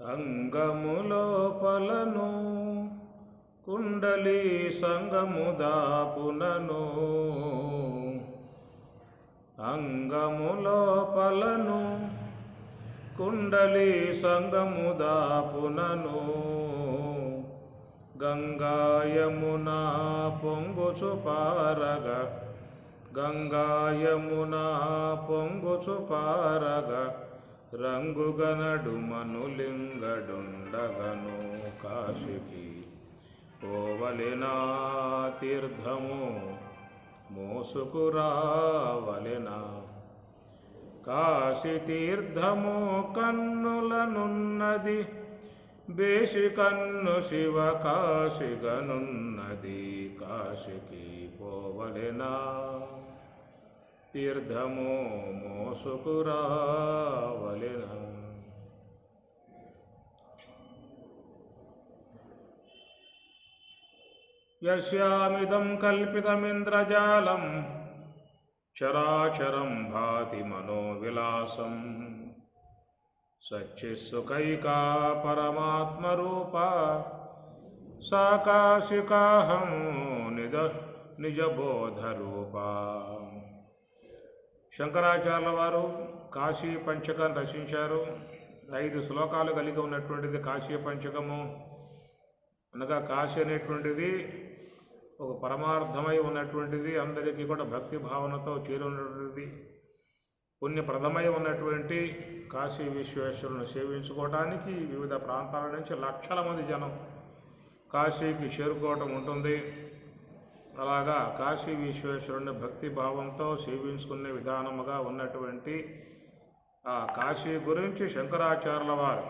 అంగములోపలను కుండలి సంగముదాపునను అంగములోపలను కుండలి సంగముదాపునను గంగాయమున పొంగుచు పారగ గంగాయమున పొంగుచు పారగ రంగుగనడు మనులింగడుండగను కాశికి. పోవలినా తీర్థము మోసుకురావలినా. కాశీ తీర్థము కన్నులనున్నది బేషి కన్ను శివ కాశిగనున్నది. కాశికి పోవలెనా తీర్థము మోసుకురావలెనా యస్యామిదం కల్పితమింద్రజాలం చరాచరం భాతి మనోవిలాసం సచ్చిత్సుకైకా పరమాత్మరూప సాకాశికాహం నిజ నిజబోధరూప శంకరాచార్యుల వారు కాశీ పంచకం రచించారు ఐదు శ్లోకాలు కలిగి ఉన్నటువంటిది కాశీ పంచకము. అనగా కాశీ అనేటువంటిది ఒక పరమార్థమై ఉన్నటువంటిది అందరికీ కూడా భక్తి భావనతో చేరున్నటువంటిది పుణ్యప్రదమై ఉన్నటువంటి కాశీ విశ్వేశ్వరుని సేవించుకోవడానికి వివిధ ప్రాంతాల నుంచి లక్షల మంది జనం కాశీకి చేరుకోవటం ఉంటుంది. అలాగా కాశీ విశ్వేశ్వరుని భక్తి భావంతో సేవించుకునే విధానముగా ఉన్నటువంటి ఆ కాశీ గురించి శంకరాచార్యుల వారు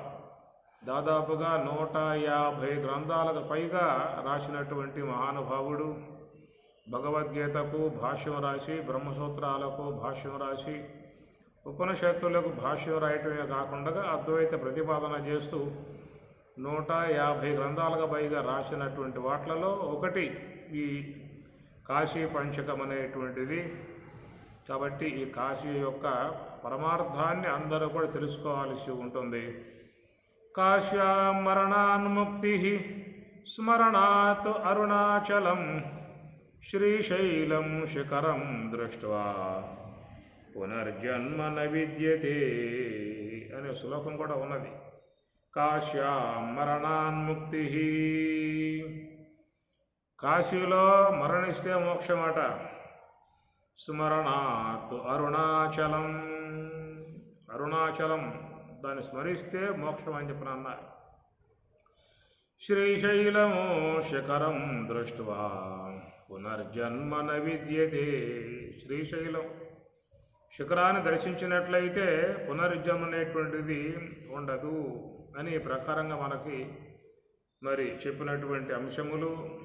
దాదాపుగా నూట యాభై గ్రంథాలకు పైగా రాసినటువంటి మహానుభావుడు. భగవద్గీతకు భాష్యం రాసి బ్రహ్మసూత్రాలకు భాష్యం రాసి ఉపనిషత్తులకు భాష్యం రాయటమే కాకుండా అద్వైత ప్రతిపాదన చేస్తూ నూట యాభై గ్రంథాలకు పైగా రాసినటువంటి వాట్లలో ఒకటి ఈ కాశీ పంచకం అనేటువంటిది. కాబట్టి ఈ కాశీ యొక్క పరమార్థాన్ని అందరూ కూడా తెలుసుకోవాల్సి ఉంటుంది. కాశ్యా మరణాన్ముక్తి స్మరణాత్ అరుణాచలం శ్రీశైలం శిఖరం దృష్ట్వా. పునర్జన్మ న విద్యతే అనే శ్లోకం కూడా ఉన్నది. కాశ్యా మరణాన్ముక్తి కాశీలో మరణిస్తే మోక్షమట. స్మరణాత్ అరుణాచలం. అరుణాచలం. దాన్ని స్మరిస్తే మోక్షం అని చెప్పిన అన్నారు. శ్రీశైలము శిఖరం దృష్ట్వా పునర్జన్మ విద్యతే శ్రీశైలం. శిఖరాన్ని దర్శించినట్లయితే పునర్జన్మ అనేటువంటిది ఉండదు అని ప్రకారంగా మనకి మరి చెప్పినటువంటి అంశములు.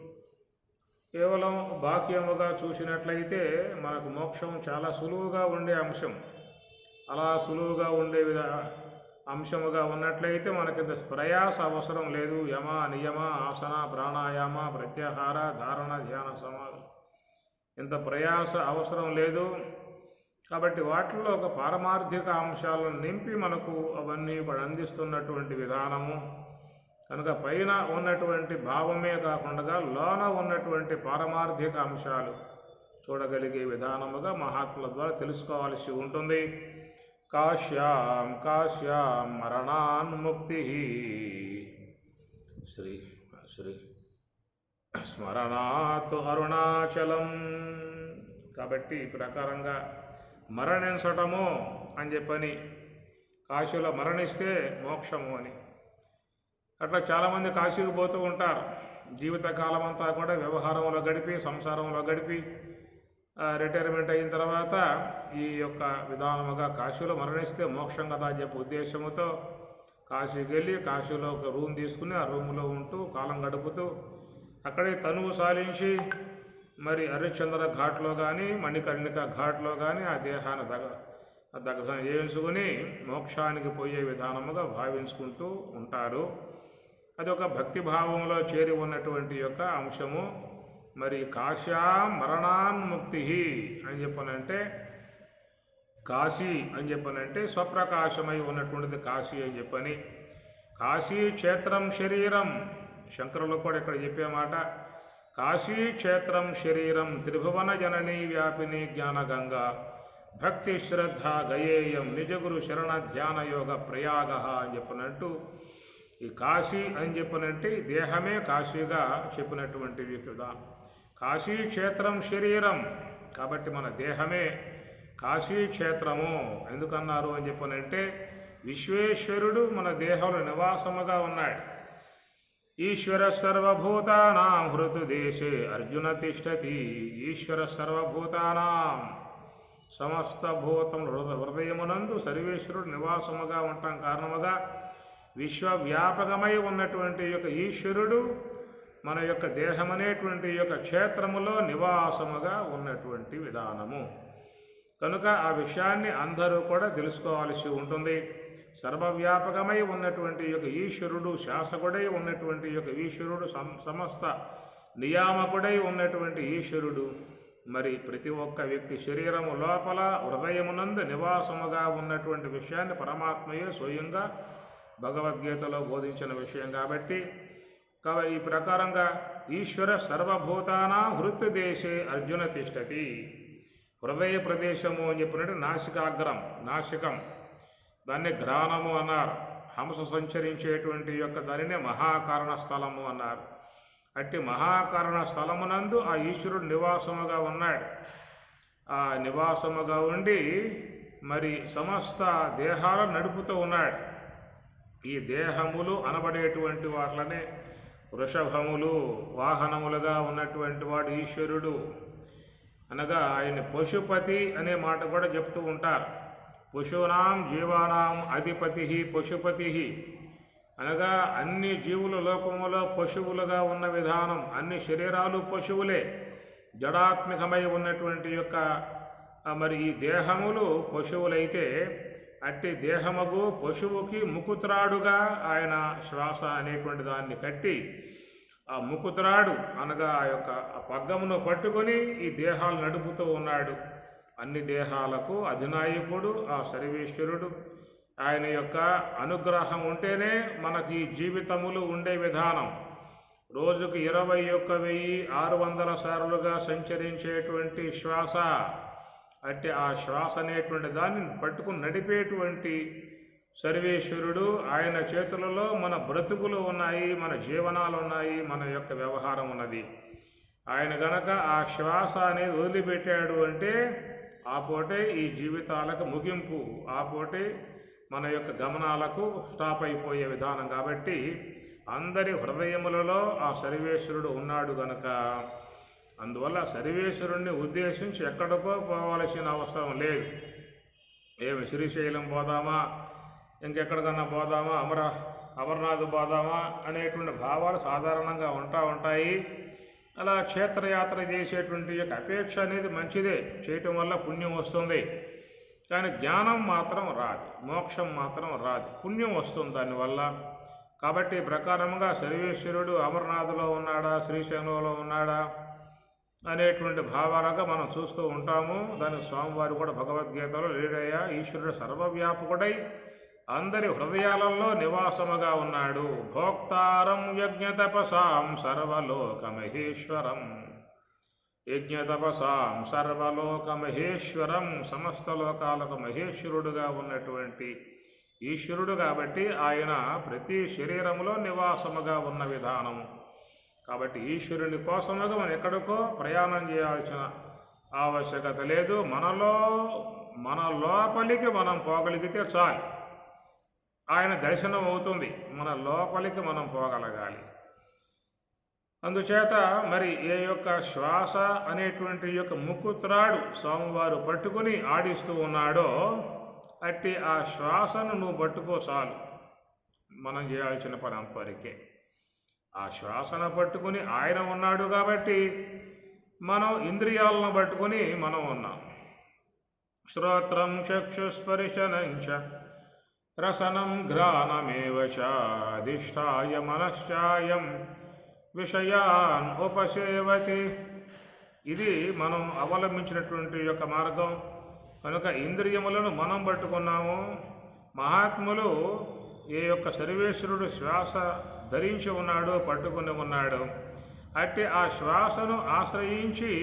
కేవలం బాక్యముగా చూసినట్లయితే మనకు మోక్షం చాలా సులువుగా ఉండే అంశం. అలా సులువుగా ఉండే విధ అంశముగా ఉన్నట్లయితే మనకింత ప్రయాస అవసరం లేదు. యమ నియమ ఆసన ప్రాణాయామ ప్రత్యాహార ధారణ ధ్యాన సమాధి. ఇంత ప్రయాస అవసరం లేదు. కాబట్టి వాటిల్లో ఒక పారమార్థిక అంశాలను నింపి మనకు అవన్నీ అందిస్తున్నటువంటి విధానము. కనుక పైన ఉన్నటువంటి భావమే కాకుండా లోన ఉన్నటువంటి పారమార్థిక అంశాలు చూడగలిగే విధానముగా మహాత్ముల ద్వారా తెలుసుకోవాల్సి ఉంటుంది. కాశ్యాం కాశ్యాం మరణాన్ముక్తి శ్రీ శ్రీ స్మరణాత్ అరుణాచలం. కాబట్టి ఈ ప్రకారంగా మరణించటము అని చెప్పని కాశీలో మరణిస్తే మోక్షము అని అట్లా చాలామంది కాశీకి పోతూ ఉంటారు. జీవితకాలం అంతా కూడా వ్యవహారంలో గడిపి సంసారంలో గడిపి రిటైర్మెంట్ అయిన తర్వాత ఈ యొక్క విధానముగా కాశీలో మరణిస్తే మోక్షం కదా అని చెప్పే ఉద్దేశంతో కాశీకి వెళ్ళి కాశీలో ఒక రూమ్ తీసుకుని ఆ రూమ్లో ఉంటూ కాలం గడుపుతూ అక్కడే తనువు సాలించి మరి హరిశ్చంద్ర ఘాట్లో కానీ మణికర్ణిక ఘాట్లో కానీ ఆ దేహాన్ని దగ దగ్ధం చేయించుకుని మోక్షానికి పోయే విధానముగా భావించుకుంటూ ఉంటారు. అది ఒక భక్తి భావంలో చేరి ఉన్నటువంటి యొక్క అంశము. మరి కాశా మరణాన్ముక్తి అని చెప్పనంటే కాశీ అని చెప్పనంటే స్వప్రకాశమై ఉన్నటువంటిది కాశీ అని చెప్పని. కాశీ క్షేత్రం శరీరం. శంకరులు కూడా ఇక్కడ చెప్పే మాట. కాశీ క్షేత్రం శరీరం త్రిభువన జననీ వ్యాపిని జ్ఞానగంగా. భక్తి శ్రద్ధ గయేయం నిజగురు శరణ ధ్యాన యోగ ప్రయాగ అని చెప్పినట్టు ఈ కాశీ అని చెప్పినంటే దేహమే కాశీగా చెప్పినటువంటివి కదా కాశీ క్షేత్రం శరీరం కాబట్టి మన దేహమే కాశీ క్షేత్రము. ఎందుకన్నారు అని చెప్పనంటే విశ్వేశ్వరుడు మన దేహంలో నివాసముగా ఉన్నాడు. ఈశ్వర సర్వభూతానాం హృతుదేశే అర్జున తిష్టతి ఈశ్వర సర్వభూతానాం సమస్త భూతం హృద హృదయమునందు సర్వేశ్వరుడు నివాసముగా ఉండటం కారణముగా విశ్వవ్యాపకమై ఉన్నటువంటి యొక్క ఈశ్వరుడు మన యొక్క దేహమనేటువంటి యొక్క క్షేత్రములో నివాసముగా ఉన్నటువంటి విధానము. కనుక ఆ విషయాన్ని అందరూ కూడా తెలుసుకోవాల్సి ఉంటుంది. సర్వవ్యాపకమై ఉన్నటువంటి యొక్క ఈశ్వరుడు శాసకుడై ఉన్నటువంటి యొక్క ఈశ్వరుడు సం- సమస్త నియామకుడై ఉన్నటువంటి ఈశ్వరుడు మరి ప్రతి ఒక్క వ్యక్తి శరీరము లోపల హృదయమునందు నివాసముగా ఉన్నటువంటి విషయాన్ని పరమాత్మయే స్వయంగా భగవద్గీతలో బోధించిన విషయం కాబట్టి కాబట్టి ఈ ప్రకారంగా ఈశ్వర సర్వభూతానా హృత్దేశే అర్జున తిష్టతి. హృదయ ప్రదేశము అని చెప్పినట్టు నాసికాగ్రం నాసికం. దాన్ని గ్రాణము అన్నారు. హంస సంచరించేటువంటి యొక్క దానినే మహాకారణ స్థలము అన్నారు. అట్టి మహాకారణ స్థలమునందు ఆ ఈశ్వరుడు నివాసముగా ఉన్నాడు. ఆ నివాసముగా ఉండి మరి సమస్త దేహాలను నడుపుతూ ఉన్నాడు. ఈ దేహములు అనబడేటువంటి వాటిలనే వృషభములు వాహనములుగా ఉన్నటువంటి వాడు ఈశ్వరుడు. అనగా ఆయన పశుపతి అనే మాట కూడా చెప్తూ ఉంటారు. పశూనాం జీవానాం అధిపతి పశుపతి అనగా అన్ని జీవుల లోకములో పశువులుగా ఉన్న విధానం అన్ని శరీరాలు పశువులే. జడాత్మికమై ఉన్నటువంటి యొక్క మరి ఈ దేహములు పశువులైతే అట్టి దేహముకు పశువుకి ముకుత్రాడుగా ఆయన శ్వాస అనేటువంటి దాన్ని కట్టి ఆ ముకుత్రాడు అనగా ఆ యొక్క పగ్గమును పట్టుకొని ఈ దేహాలు నడుపుతూ ఉన్నాడు. అన్ని దేహాలకు అధినాయకుడు ఆ సర్వేశ్వరుడు ఆయన యొక్క అనుగ్రహం ఉంటేనే మనకి జీవితములు ఉండే విధానం. రోజుకు ఇరవై ఒక్క వెయ్యి ఆరు వందల సార్లుగా సంచరించేటువంటి శ్వాస. అంటే ఆ శ్వాస అనేటువంటి దాన్ని పట్టుకుని నడిపేటువంటి సర్వేశ్వరుడు ఆయన చేతులలో మన బ్రతుకులు ఉన్నాయి మన జీవనాలు ఉన్నాయి మన యొక్క వ్యవహారం ఉన్నది. ఆయన గనక ఆ శ్వాస అనేది వదిలిపెట్టాడు అంటే ఆ పోటే ఈ జీవితాలకు ముగింపు ఆ పోటే మన యొక్క గమనాలకు స్టాప్ అయిపోయే విధానం కాబట్టి అందరి హృదయములలో ఆ సర్వేశ్వరుడు ఉన్నాడు గనక. అందువల్ల సర్వేశ్వరుణ్ణి ఉద్దేశించి ఎక్కడికో పోవలసిన అవసరం లేదు. ఏమి శ్రీశైలం పోదామా? ఇంకెక్కడికన్నా పోదామా? అమర అమర్నాథ్ పోదామా? అనేటువంటి భావాలు సాధారణంగా ఉంటా ఉంటాయి. అలా క్షేత్రయాత్ర చేసేటువంటి యొక్క అపేక్ష అనేది మంచిదే. చేయటం వల్ల పుణ్యం వస్తుంది. కానీ జ్ఞానం మాత్రం రాదు మోక్షం మాత్రం రాదు. పుణ్యం వస్తుంది దానివల్ల. కాబట్టి ప్రకారముగా సర్వేశ్వరుడు అమర్నాథ్లో ఉన్నాడా శ్రీశైలంలో ఉన్నాడా అనేటువంటి భావాలుగా మనం చూస్తూ ఉంటాము. దాని స్వామివారు కూడా భగవద్గీతలో లేడయ్యా ఈశ్వరుడు సర్వవ్యాపకుడై అందరి హృదయాలలో నివాసముగా ఉన్నాడు. భోక్తారం యజ్ఞతపసాం సర్వలోకమహేశ్వరం యజ్ఞతపసాం సర్వలోకమహేశ్వరం సమస్త లోకాలకు మహేశ్వరుడుగా ఉన్నటువంటి ఈశ్వరుడు కాబట్టి ఆయన ప్రతి శరీరములో నివాసముగా ఉన్న విధానము. కాబట్టి ఈశ్వరుని కోసముగా మనం ఎక్కడికో ప్రయాణం చేయాల్సిన ఆవశ్యకత లేదు. మనలో మన లోపలికి మనం పోగలిగితే చాలు. ఆయన దర్శనం అవుతుంది మన లోపలికి మనం పోగలగాలి. అందుచేత మరి ఏ యొక్క శ్వాస అనేటువంటి యొక్క ముక్కుత్రాడు స్వామివారు పట్టుకుని ఆడిస్తూ ఉన్నాడో అట్టి ఆ శ్వాసను నువ్వు పట్టుకో చాలు. మనం చేయాల్సిన పని అంతవరకే. ఆ శ్వాసను పట్టుకుని ఆయన ఉన్నాడు కాబట్టి మనం ఇంద్రియాలను పట్టుకుని మనం ఉన్నాం. శ్రోత్రం చక్షుస్పర్శనంచ రసనం ఘ్రాణమేవ చ అధిష్టాయ మనశ్చాయం విషయాన్ ఉపసేవతి ఇది మనం అవలంబించినటువంటి యొక్క మార్గం. కనుక ఇంద్రియములను మనం పట్టుకున్నాము. మహాత్ములు ఏ యొక్క సర్వేశ్వరుడు శ్వాస ధరించి ఉన్నాడు పట్టుకుని ఉన్నాడో. అట్టి ఆ శ్వాసను ఆశ్రయించి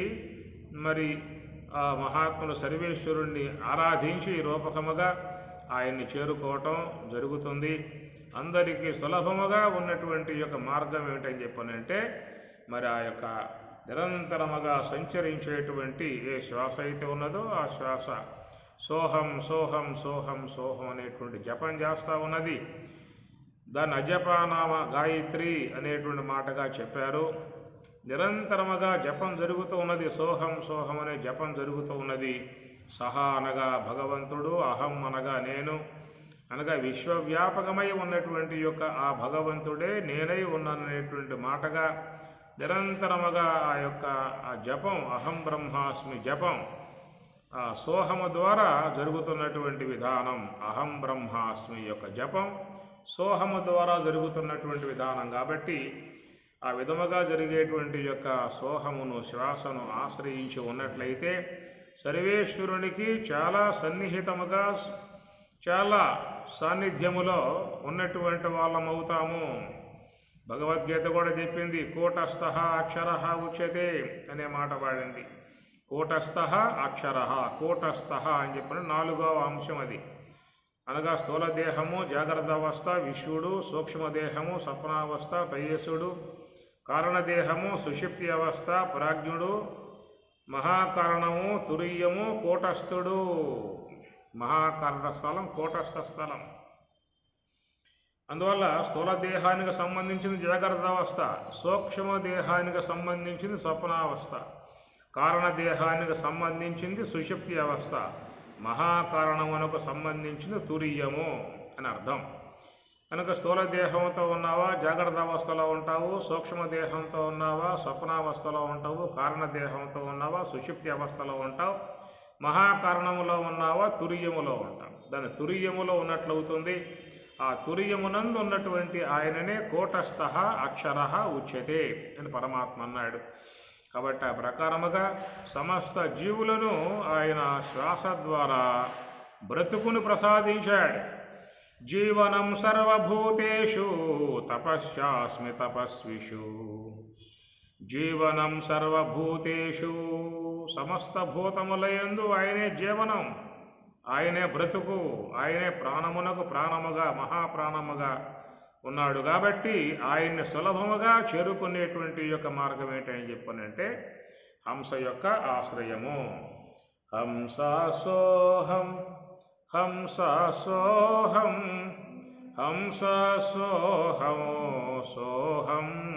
మరి ఆ మహాత్ములు సర్వేశ్వరుణ్ణి ఆరాధించి రూపకముగా ఆయన్ని చేరుకోవటం జరుగుతుంది. అందరికీ సులభముగా ఉన్నటువంటి యొక్క మార్గం ఏమిటని చెప్పనంటే మరి ఆ యొక్క నిరంతరముగా సంచరించేటువంటి ఏ శ్వాస అయితే ఉన్నదో ఆ శ్వాస సోహం సోహం సోహం సోహం అనేటువంటి జపం చేస్తూ ఉన్నది. దాన్ని అజపానామ గాయత్రి అనేటువంటి మాటగా చెప్పారు. నిరంతరముగా జపం జరుగుతూ ఉన్నది. సోహం సోహం అనే జపం జరుగుతూ ఉన్నది. సహా అనగా భగవంతుడు అహం అనగా నేను. అనగా విశ్వవ్యాపకమై ఉన్నటువంటి యొక్క ఆ భగవంతుడే నేనై ఉన్నాననేటువంటి మాటగా నిరంతరముగా ఆ యొక్క ఆ జపం అహం బ్రహ్మాస్మి జపం ఆ సోహము ద్వారా జరుగుతున్నటువంటి విధానం అహం బ్రహ్మాస్మి యొక్క జపం సోహము ద్వారా జరుగుతున్నటువంటి విధానం కాబట్టి ఆ విధముగా జరిగేటువంటి యొక్క సోహమును శ్వాసను ఆశ్రయించి ఉన్నట్లయితే సర్వేశ్వరునికి చాలా సన్నిహితముగా చాలా సాన్నిధ్యములో ఉన్నటువంటి వాళ్ళమవుతాము. భగవద్గీత కూడా చెప్పింది కూటస్థ అక్షర ఉచ్యతే అనే మాట వాడింది. కూటస్థ అక్షర కూటస్థ అని చెప్పిన నాలుగవ అంశం అది. అనగా స్థూల దేహము జాగ్రత్త అవస్థ విశ్వడు సూక్ష్మదేహము స్వప్నావస్థ తేజస్సుడు కారణదేహము సుషిప్తి అవస్థ ప్రాజ్ఞుడు మహాకారణము తురీయము కూటస్థుడు. మహాకర్ణ స్థలం కోటస్థ స్థలం. అందువల్ల స్థూల దేహానికి సంబంధించిన జాగ్రత్త అవస్థ సూక్ష్మ దేహానికి సంబంధించింది స్వప్నావస్థ కారణ దేహానికి సంబంధించింది సుషుప్తి అవస్థ మహాకారణమునకు సంబంధించిన తురీయము అని అర్థం. కనుక స్థూల దేహంతో ఉన్నావా జాగ్రత్త అవస్థలో ఉంటావు సూక్ష్మ దేహంతో ఉన్నావా స్వప్నావస్థలో ఉంటావు కారణ దేహంతో ఉన్నావా సుషుప్తి అవస్థలో ఉంటావు మహాకారణములో ఉన్నావా? తుర్యములో ఉంటావు. దాని తుర్యములో ఉన్నట్లవుతుంది. ఆ తుర్యమునందు ఉన్నటువంటి ఆయననే కోటస్థ అక్షర ఉచ్యతే అని పరమాత్మ అన్నాడు. కాబట్టి ఆ ప్రకారముగా సమస్త జీవులను ఆయన శ్వాస ద్వారా బ్రతుకును ప్రసాదించాడు. జీవనం సర్వభూతేషు తపశ్చాస్మి తపస్విషు. జీవనం సర్వభూతేషు. సమస్త భూతములయందు ఆయనే జీవనం ఆయనే బ్రతుకు ఆయనే ప్రాణమునకు ప్రాణముగా మహాప్రాణముగా ఉన్నాడు కాబట్టి ఆయన్ని సులభముగా చేరుకునేటువంటి యొక్క మార్గం ఏంటని చెప్పనంటే హంస యొక్క ఆశ్రయము. హంసాసోహం హంసాసోహం హంసాసోహం సోహం.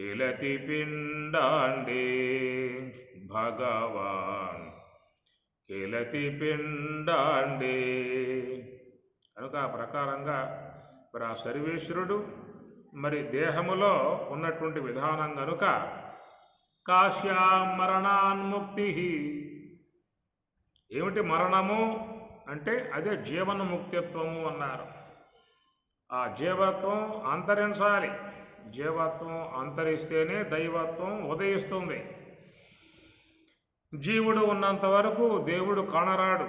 కిలతి పిండాండే భగవాన్. కిలతి పిండాండే. కనుక ఆ ప్రకారంగా మరి ఆ సర్వేశ్వరుడు మరి దేహములో ఉన్నటువంటి విధానం కనుక కాశ్యా మరణాన్ముక్తి ఏమిటి మరణము? అంటే అదే జీవన ముక్తిత్వము అన్నారు. ఆ జీవత్వం అంతరించాలి. జీవత్వం అంతరిస్తేనే దైవత్వం ఉదయిస్తుంది. జీవుడు ఉన్నంత వరకు దేవుడు కానరాడు.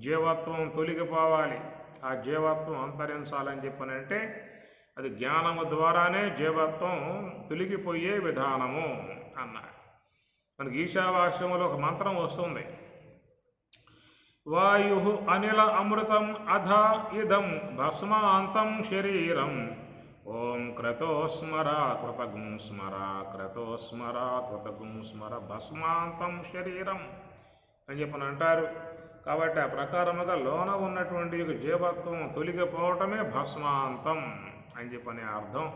జీవత్వం తొలగిపోవాలి. ఆ జీవత్వం అంతరించాలని చెప్పనంటే అది జ్ఞానము ద్వారానే జీవత్వం తొలగిపోయే విధానము అన్నాడు. మనకి ఈశావాస్యములో ఒక మంత్రం వస్తుంది. వాయు అనిల అమృతం అధ ఇదం భస్మాంతం శరీరం ఓం క్రతోస్మర కృతగుం స్మర క్రతోస్మర కృతగుం స్మర భస్మాంతం శరీరం అని చెప్పని అంటారు. కాబట్టి ఆ ప్రకారముగా లోన ఉన్నటువంటి జీవత్వం తొలగిపోవటమే భస్మాంతం అని చెప్పని అర్థం.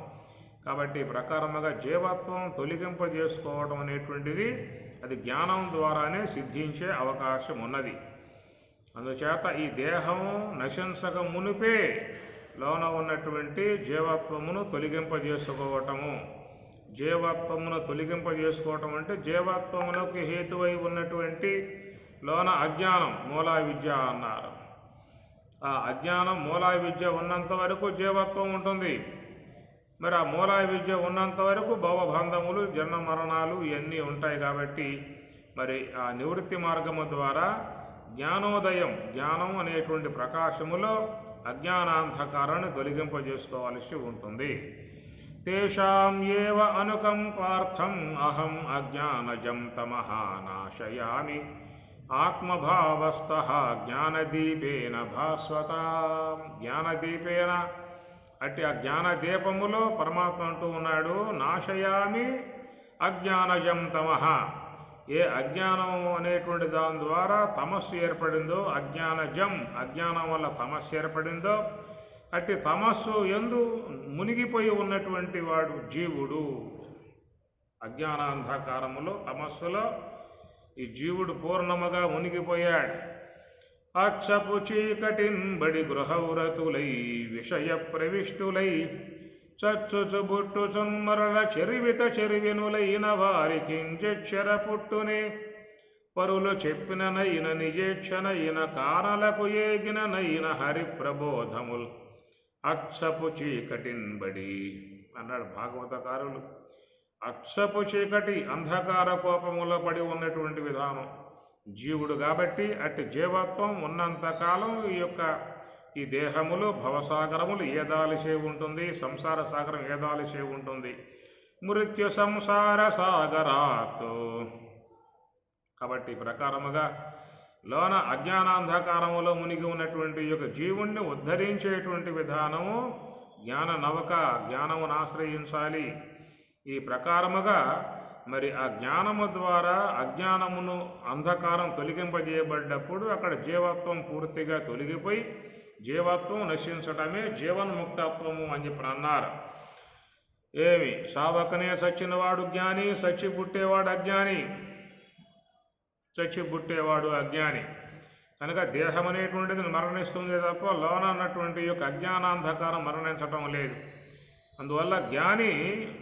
కాబట్టి ఈ ప్రకారముగా జీవత్వం తొలగింపజేసుకోవడం అనేటువంటిది అది జ్ఞానం ద్వారానే సిద్ధించే అవకాశం ఉన్నది అందుచేత ఈ దేహం నశించక మునిపే లోన ఉన్నటువంటి జీవత్వమును తొలగింపజేసుకోవటము. జీవత్వమును తొలగింపజేసుకోవటం అంటే జీవత్వమునకు హేతువై ఉన్నటువంటి లోన అజ్ఞానం మూలా విద్య అన్నారు. ఆ అజ్ఞానం మూలా విద్య ఉన్నంత వరకు జీవత్వం ఉంటుంది. మరి ఆ మూలా విద్య ఉన్నంత వరకు భవబంధములు జన్మ మరణాలు ఇవన్నీ ఉంటాయి కాబట్టి మరి ఆ నివృత్తి మార్గము ద్వారా జ్ఞానోదయం జ్ఞానం అనేటువంటి ప్రకాశములో అజ్ఞానాంధకారాన్ని తొలగింపజేసుకోవలసి ఉంటుంది. తేషాం ఏవ అనుకంపార్థం అహం అజ్ఞానజం తమహానాశయామి. ఆత్మభావస్థ జ్ఞానదీపేన భాస్వత. జ్ఞానదీపేన అట్టి ఆ జ్ఞానదీపములో పరమాత్మ అంటూ ఉన్నాడు నాశయామి అజ్ఞానజం తమహ. ఏ అజ్ఞానం అనేటువంటి దాని ద్వారా తమస్సు ఏర్పడిందో అజ్ఞానజం అజ్ఞానం వల్ల తమస్సు ఏర్పడిందో అట్టి తమస్సు ఎందు మునిగిపోయి ఉన్నటువంటి వాడు జీవుడు. అజ్ఞానాంధకారములో తమస్సులో ఈ జీవుడు పూర్ణముగా మునిగిపోయాడు. అచ్చపు చీకటింబడి గృహవ్రతులై విషయ ప్రవిష్టులై చచ్చుచుబుట్టు చుమ్మరల చెరివిత చెరివినులైన వారికి చెర పుట్టునే. పరులు చెప్పిన నైన నిజేక్షనైన కానలకు ఏగిన నైన హరి ప్రబోధముల్ అచ్చపు చీకటింబడి అన్నాడు భాగవతకారులు. అచ్చపు చీకటి అంధకార కోపములో పడి ఉన్నటువంటి విధానం. జీవుడు కాబట్టి అట్టి జీవత్వం ఉన్నంతకాలం ఈ యొక్క ఈ దేహములు భవసాగరములు ఏదాలిసే ఉంటుంది? సంసార సాగరం ఏదాలిసే ఉంటుంది? మృత్యు సంసార సాగరాత్ కాబట్టి ప్రకారముగా లోన అజ్ఞానాంధకారములో మునిగి ఉన్నటువంటి యొక్క జీవుణ్ణి ఉద్ధరించేటువంటి విధానము జ్ఞాన నవక జ్ఞానమును ఆశ్రయించాలి. ఈ ప్రకారముగా మరి ఆ జ్ఞానము ద్వారా అజ్ఞానమును అంధకారం తొలగింపజేయబడ్డప్పుడు అక్కడ జీవత్వం పూర్తిగా తొలగిపోయి జీవత్వం నశించటమే జీవన్ముక్తత్వము అని చెప్పి అన్నారు ఏమి? సావకనే సచ్చినవాడు జ్ఞాని సచ్చి పుట్టేవాడు అజ్ఞాని చచ్చి పుట్టేవాడు అజ్ఞాని. కనుక దేహం అనేటువంటిది మరణిస్తుంది తప్ప లోన అన్నటువంటి యొక్క అజ్ఞానాంధకారం మరణించటం లేదు. అందువల్ల జ్ఞాని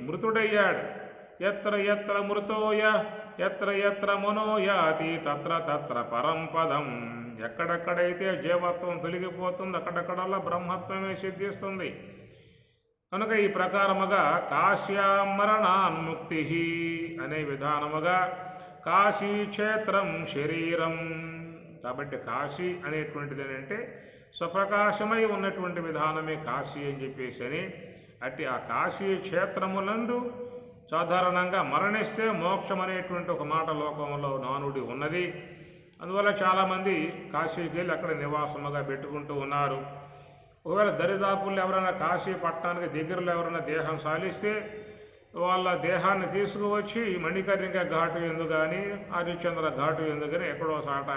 మృతుడయ్యాడు. ఎత్ర ఎత్ర మృతోయ ఎత్ర ఎత్ర మనోయాతి తత్ర తత్ర పరంపదం ఎక్కడెక్కడైతే జీవత్వం తొలగిపోతుంది అక్కడక్కడల్లా బ్రహ్మత్వమే సిద్ధిస్తుంది. కనుక ఈ ప్రకారముగా కాశ్యామరణాన్ముక్తి అనే విధానముగా కాశీ క్షేత్రం శరీరం. కాబట్టి కాశీ అనేటువంటిది ఏంటంటే స్వప్రకాశమై ఉన్నటువంటి విధానమే కాశీ అని చెప్పేసి అని. అట్టి ఆ కాశీ క్షేత్రములందు సాధారణంగా మరణిస్తే మోక్షం అనేటువంటి ఒక మాట లోకంలో నానుడి ఉన్నది. అందువల్ల చాలామంది కాశీకి వెళ్ళి అక్కడ నివాసముగా పెట్టుకుంటూ ఉన్నారు. ఒకవేళ దరిదాపుల్లో ఎవరైనా కాశీ పట్టణానికి దగ్గరలో ఎవరైనా దేహం సాలిస్తే వాళ్ళ దేహాన్ని తీసుకువచ్చి మణికర్ణిక ఘాటు ఎందు కానీ హరిశ్చంద్ర ఘాటు ఎందు కానీ ఎక్కడో సాట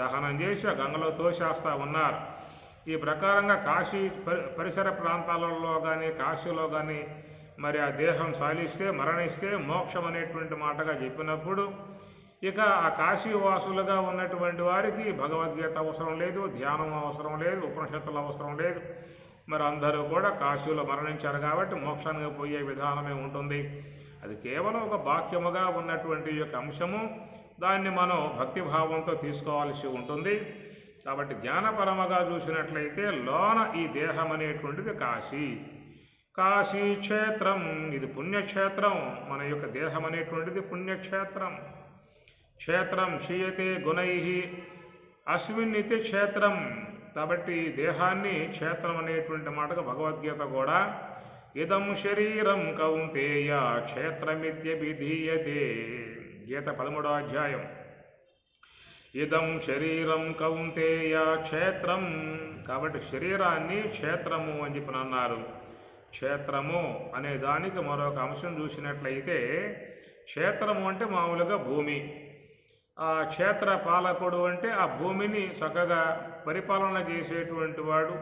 దహనం చేసి ఆ గంగలో తోసేస్తూ ఉన్నారు. ఈ ప్రకారంగా కాశీ పరి పరిసర ప్రాంతాలలో కానీ కాశీలో కానీ మరి ఆ దేహం సాలిస్తే మరణిస్తే మోక్షం అనేటువంటి మాటగా చెప్పినప్పుడు ఇక ఆ కాశీ వాసులుగా ఉన్నటువంటి వారికి భగవద్గీత అవసరం లేదు ధ్యానం అవసరం లేదు ఉపనిషత్తులు అవసరం లేదు. మరి అందరూ కూడా కాశీలో మరణించారు కాబట్టి మోక్షానికి పోయే విధానమే ఉంటుంది. అది కేవలం ఒక బాహ్యముగా ఉన్నటువంటి యొక్క అంశము. దాన్ని మనం భక్తిభావంతో తీసుకోవాల్సి ఉంటుంది. కాబట్టి జ్ఞానపరమగా చూసినట్లయితే లోన ఈ దేహం అనేటువంటిది కాశీ. కాశీ క్షేత్రం ఇది పుణ్యక్షేత్రం. మన యొక్క దేహం అనేటువంటిది పుణ్యక్షేత్రం. క్షేత్రం క్షీయతే గుణై. అశ్విన్ ఇది క్షేత్రం. కాబట్టి దేహాన్ని క్షేత్రం అనేటువంటి మాటకు భగవద్గీత కూడా ఇదం శరీరం కౌంతేయ క్షేత్రమిత్యభిధీయతే. గీత పదమూడో అధ్యాయం. ఇదం శరీరం కౌంతేయ క్షేత్రం. కాబట్టి శరీరాన్ని క్షేత్రము అని చెప్పి అన్నారు. క్షేత్రము అనే దానికి మరొక అంశం చూసినట్లయితే క్షేత్రము అంటే మామూలుగా భూమి. ఆ క్షేత్ర పాలకుడు అంటే ఆ భూమిని చక్కగా పరిపాలన చేసేటువంటి వాడు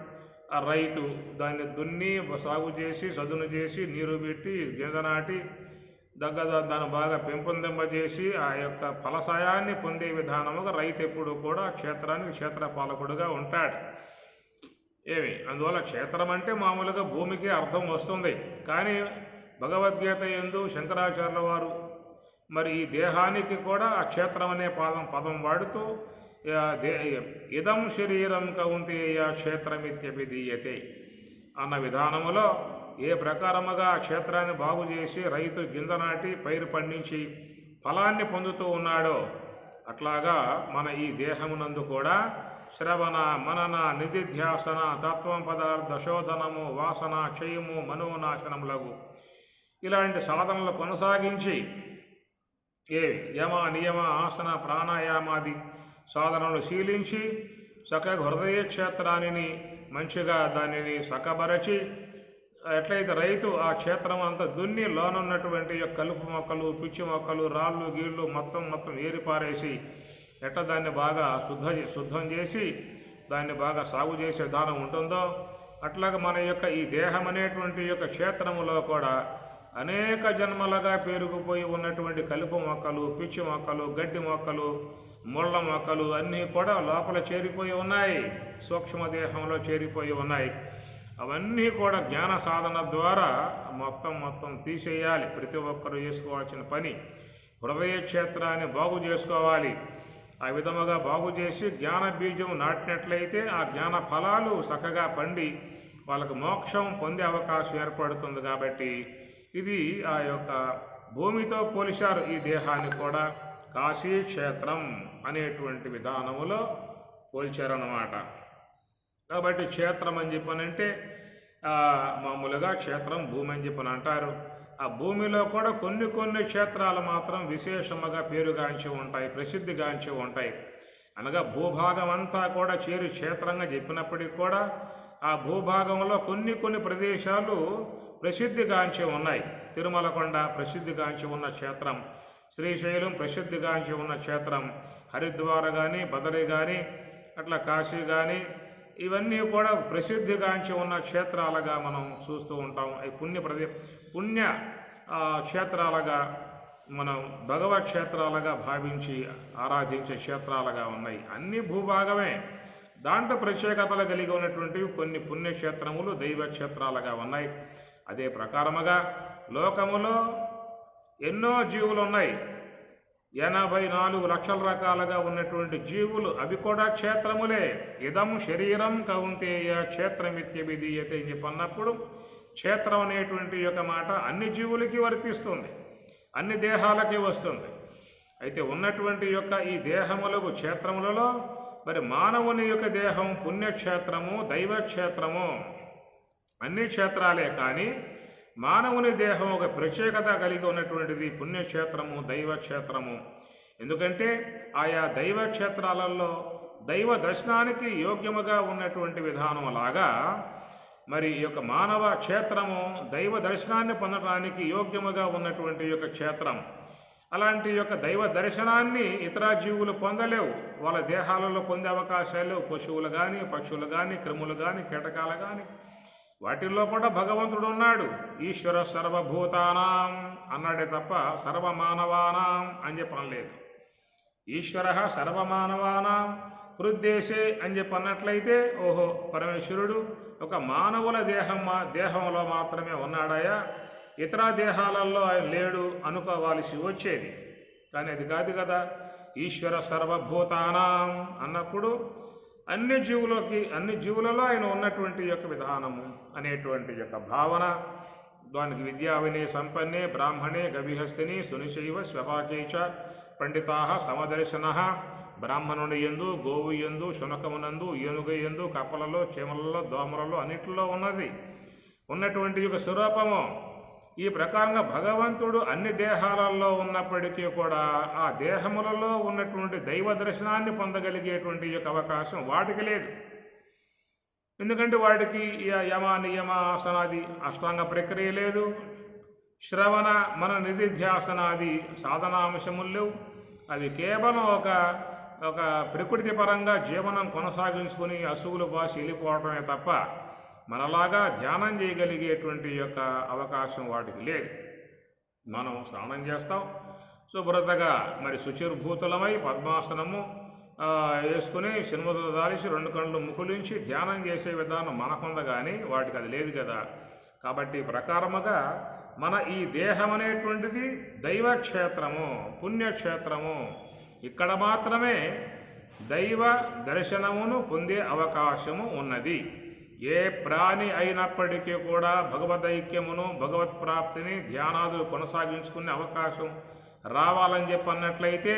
ఆ రైతు. దాన్ని దున్ని సాగు చేసి చదును చేసి నీరు పెట్టి గింజ నాటి దగ్గర దాన్ని బాగా పెంపొందింపజేసి ఆ యొక్క ఫలసాయాన్ని పొందే విధానముగా రైతు ఎప్పుడు కూడా క్షేత్రానికి క్షేత్ర పాలకుడుగా ఉంటాడు. ఏమి? అందువల్ల క్షేత్రం అంటే మామూలుగా భూమికి అర్థం వస్తుంది. కానీ భగవద్గీత ఎందు శంకరాచార్యుల వారు మరి ఈ దేహానికి కూడా ఆ క్షేత్రం అనే పదం పదం వాడుతూ దే ఇదం శరీరం కౌంతేయ క్షేత్రమిత్యభిధీయతే అన్న విధానములో ఏ ప్రకారముగా ఆ క్షేత్రాన్ని బాగు చేసి రైతు గింజ నాటి పైరు పండించి ఫలాన్ని పొందుతూ ఉన్నాడో అట్లాగా మన ఈ దేహమునందు కూడా శ్రవణ మనన నిధిధ్యాసన తత్వం పదార్థ శోధనము వాసన క్షయము మనోనాశనములగు ఇలాంటి సాధనలు కొనసాగించి ఏ యమ నియమ ఆసన ప్రాణాయామాది సాధనలు శీలించి చక్కగా హృదయ క్షేత్రాన్ని మంచిగా దానిని సకబరచి ఎట్లయితే రైతు ఆ క్షేత్రం అంతా దున్ని లోనున్నటువంటి యొక్క కలుపు మొక్కలు పిచ్చి మొక్కలు రాళ్ళు గీళ్ళు మొత్తం మొత్తం ఏరిపారేసి ఎట్ట దాన్ని బాగా శుద్ధ శుద్ధం చేసి దాన్ని బాగా సాగు చేసే విధానం ఉంటుందో అట్లాగే మన యొక్క ఈ దేహం అనేటువంటి యొక్క క్షేత్రములో కూడా అనేక జన్మలుగా పేరుకుపోయి ఉన్నటువంటి కలుపు మొక్కలు పిచ్చి మొక్కలు గడ్డి మొక్కలు ముళ్ళ మొక్కలు అన్నీ కూడా లోపల చేరిపోయి ఉన్నాయి. సూక్ష్మదేహంలో చేరిపోయి ఉన్నాయి. అవన్నీ కూడా జ్ఞాన సాధన ద్వారా మొత్తం మొత్తం తీసేయాలి. ప్రతి ఒక్కరూ చేసుకోవాల్సిన పని. హృదయ క్షేత్రాన్ని బాగు చేసుకోవాలి. ఆ విధముగా బాగు చేసి జ్ఞాన బీజం నాటినట్లయితే ఆ జ్ఞాన ఫలాలు చక్కగా పండి వాళ్ళకు మోక్షం పొందే అవకాశం ఏర్పడుతుంది కాబట్టి ఇది ఆ యొక్క భూమితో పోలిశారు ఈ దేహాన్ని కూడా కాశీ క్షేత్రం అనేటువంటి విధానములో పోల్చారన్నమాట. కాబట్టి క్షేత్రం అని చెప్పనంటే మామూలుగా క్షేత్రం భూమి అని చెప్పని అంటారు. ఆ భూమిలో కూడా కొన్ని కొన్ని క్షేత్రాలు మాత్రం విశేషముగా పేరుగాంచి ఉంటాయి ప్రసిద్ధిగాంచి ఉంటాయి. అనగా భూభాగం అంతా కూడా చేరు క్షేత్రంగా చెప్పినప్పటికీ కూడా ఆ భూభాగంలో కొన్ని కొన్ని ప్రదేశాలు ప్రసిద్ధిగాంచి ఉన్నాయి. తిరుమలకొండ ప్రసిద్ధిగాంచి ఉన్న క్షేత్రం శ్రీశైలం ప్రసిద్ధిగాంచి ఉన్న క్షేత్రం హరిద్వార కానీ బదరి కానీ అట్లా కాశీ కానీ ఇవన్నీ కూడా ప్రసిద్ధిగాంచి ఉన్న క్షేత్రాలుగా మనం చూస్తూ ఉంటాం అవి పుణ్య ప్రదే పుణ్య క్షేత్రాలుగా మనం భగవత్ క్షేత్రాలుగా భావించి ఆరాధించే క్షేత్రాలుగా ఉన్నాయి. అన్ని భూభాగమే. దాంట్లో ప్రత్యేకతలు కలిగి ఉన్నటువంటివి కొన్ని పుణ్యక్షేత్రములు దైవక్షేత్రాలుగా ఉన్నాయి. అదే ప్రకారముగా లోకములో ఎన్నో జీవులు ఉన్నాయి. ఎనభై నాలుగు లక్షల రకాలుగా ఉన్నటువంటి జీవులు అవి కూడా క్షేత్రములే. ఇదం శరీరం కౌంతేయ క్షేత్రమిత్యభిధీయతే అని చెప్పి క్షేత్రం అనేటువంటి యొక్క మాట అన్ని జీవులకి వర్తిస్తుంది. అన్ని దేహాలకి వస్తుంది. అయితే ఉన్నటువంటి యొక్క ఈ దేహములకు క్షేత్రములలో మరి మానవుని యొక్క దేహం పుణ్యక్షేత్రము దైవక్షేత్రము అన్ని క్షేత్రాలే కానీ మానవుని దేహం ఒక ప్రత్యేకత కలిగి ఉన్నటువంటిది పుణ్యక్షేత్రము దైవక్షేత్రము. ఎందుకంటే ఆయా దైవ క్షేత్రాలలో దైవ దర్శనానికి యోగ్యముగా ఉన్నటువంటి విధానం లాగా మరి ఈ యొక్క మానవ క్షేత్రము దైవ దర్శనాన్ని పొందడానికి యోగ్యముగా ఉన్నటువంటి యొక్క క్షేత్రం అలాంటి యొక్క దైవ దర్శనాన్ని ఇతర జీవులు పొందలేవు. వాళ్ళ దేహాలలో పొందే అవకాశాలు పశువులు కానీ పక్షులు కానీ క్రిములు కానీ కీటకాలు కానీ వాటిల్లో కూడా భగవంతుడు ఉన్నాడు. ఈశ్వర సర్వభూతానాం అన్నాడే తప్ప సర్వమానవానాం అని చెప్పనలేదు. ఈశ్వర సర్వమానవానాం హృద్దేశే అని చెప్పి అన్నట్లయితే ఓహో పరమేశ్వరుడు ఒక మానవుల దేహం మా- దేహంలో మాత్రమే ఉన్నాడాయా? ఇతర దేహాలలో ఆయన లేడు అనుకోవాల్సి వచ్చేది కానీ అది కాదు కదా ఈశ్వర సర్వభూతానాం అన్నప్పుడు అన్ని జీవులకి అన్ని జీవులలో ఆయన ఉన్నటువంటి యొక్క విధానము అనేటువంటి యొక్క భావన. దానికి విద్యావినే సంపన్నే బ్రాహ్మణే గవిహస్తిని సునిశైవ స్వపాకేచ పండితా సమదర్శన బ్రాహ్మణుని ఎందు గోవు ఎందు శునకమునందు ఏనుగ ఎందు కప్పలలో చీమలలో దోమలలో అన్నిటిలో ఉన్నది. ఉన్నటువంటి యొక్క స్వరూపము ఈ ప్రకారంగా భగవంతుడు అన్ని దేహాలలో ఉన్నప్పటికీ కూడా ఆ దేహములలో ఉన్నటువంటి దైవ దర్శనాన్ని పొందగలిగేటువంటి యొక్క అవకాశం వాటికి లేదు. ఎందుకంటే వాటికి యమ నియమ ఆసనాది అష్టాంగ ప్రక్రియ లేదు. శ్రవణ మన నిధిధ్యాసనాది సాధనాంశములు లేవు. అవి కేవలం ఒక ఒక ప్రకృతి పరంగా జీవనం కొనసాగించుకొని అసువులు బాసి వెళ్ళిపోవడమే తప్ప మనలాగా ధ్యానం చేయగలిగేటువంటి యొక్క అవకాశం వాటికి లేదు. మనం స్నానం చేస్తాం శుభ్రతగా మరి శుచిర్భూతులమై పద్మాసనము వేసుకుని సినిమతో దాలిసి రెండు కళ్ళు ముకులించి ధ్యానం చేసే విధానం మనకుంది కానీ వాటికి అది లేదు కదా. కాబట్టి ప్రకారముగా మన ఈ దేహం అనేటువంటిది దైవక్షేత్రము పుణ్యక్షేత్రము. ఇక్కడ మాత్రమే దైవ దర్శనమును పొందే అవకాశము ఉన్నది. ఏ ప్రాణి అయినప్పటికీ కూడా భగవదైక్యమును భగవత్ ప్రాప్తిని ధ్యానాదులు కొనసాగించుకునే అవకాశం రావాలని చెప్పి అన్నట్లయితే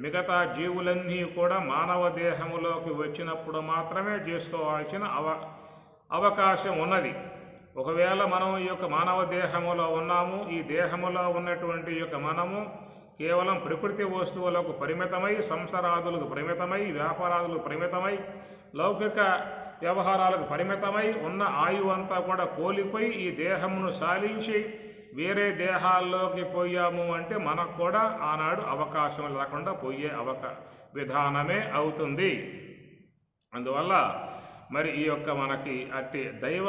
మిగతా జీవులన్నీ కూడా మానవ దేహములోకి వచ్చినప్పుడు మాత్రమే చేసుకోవాల్సిన అవ అవకాశం ఉన్నది. ఒకవేళ మనం ఈ యొక్క మానవ దేహములో ఉన్నాము ఈ దేహములో ఉన్నటువంటి యొక్క మనము కేవలం ప్రకృతి వస్తువులకు పరిమితమై సంసారాదులకు పరిమితమై వ్యాపారాదులకు పరిమితమై లౌకిక వ్యవహారాలకు పరిమితమై ఉన్న ఆయువు అంతా కూడా కోల్పోయి ఈ దేహమును సాలించి వేరే దేహాల్లోకి పోయాము అంటే మనకు కూడా ఆనాడు అవకాశం లేకుండా పోయే అవక విధానమే అవుతుంది. అందువల్ల మరి ఈ యొక్క మనకి అట్టి దైవ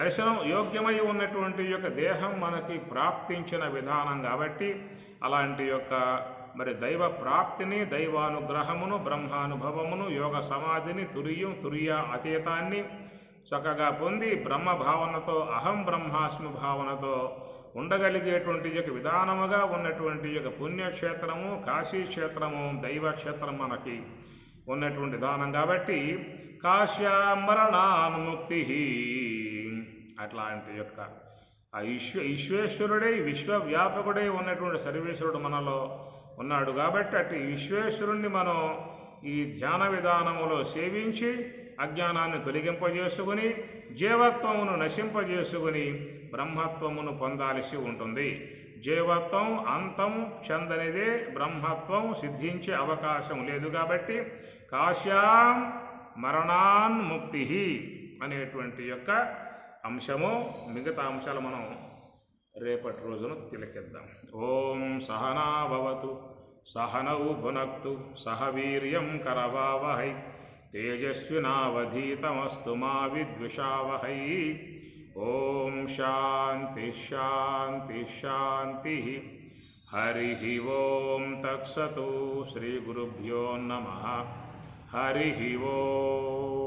దర్శనం యోగ్యమై ఉన్నటువంటి యొక్క దేహం మనకి ప్రాప్తించిన విధానం కాబట్టి అలాంటి యొక్క మరి దైవ ప్రాప్తిని దైవానుగ్రహమును బ్రహ్మానుభవమును యోగ సమాధిని తురియం తురియ అతీతాన్ని చక్కగా పొంది బ్రహ్మ భావనతో అహం బ్రహ్మాస్మి భావనతో ఉండగలిగేటువంటి యొక్క విధానముగా ఉన్నటువంటి యొక్క పుణ్యక్షేత్రము కాశీ క్షేత్రము దైవ క్షేత్రం మనకి ఉన్నటువంటి విధానం కాబట్టి కాశ్యామరణానుముక్తి అట్లాంటి యొక్క ఆ విశ్వ ఈశ్వేశ్వరుడై విశ్వవ్యాపకుడై ఉన్నటువంటి సర్వేశ్వరుడు మనలో ఉన్నాడు కాబట్టి అటు విశ్వేశ్వరుణ్ణి మనం ఈ ధ్యాన విధానములో సేవించి అజ్ఞానాన్ని తొలగింపజేసుకుని జీవత్వమును నశింపజేసుకుని బ్రహ్మత్వమును పొందాల్సి ఉంటుంది. జీవత్వం అంతం చెందనిదే బ్రహ్మత్వం సిద్ధించే అవకాశం లేదు కాబట్టి కాశ్యాం మరణాన్ముక్తి అనేటువంటి యొక్క అంశము మిగతా అంశాలు మనం రేపటి రోజున తిలకిద్దాం. ఓం సహనాభవతు సహనౌ భునక్తు సహ వీర్యం కరవావహై తేజస్వినావధీతమస్తు మా విద్విషావహై. ఓం శాంతి శాంతి శాంతి. హరి ఓం తత్సతు శ్రీ గురుభ్యో నమ. హరి ఓం.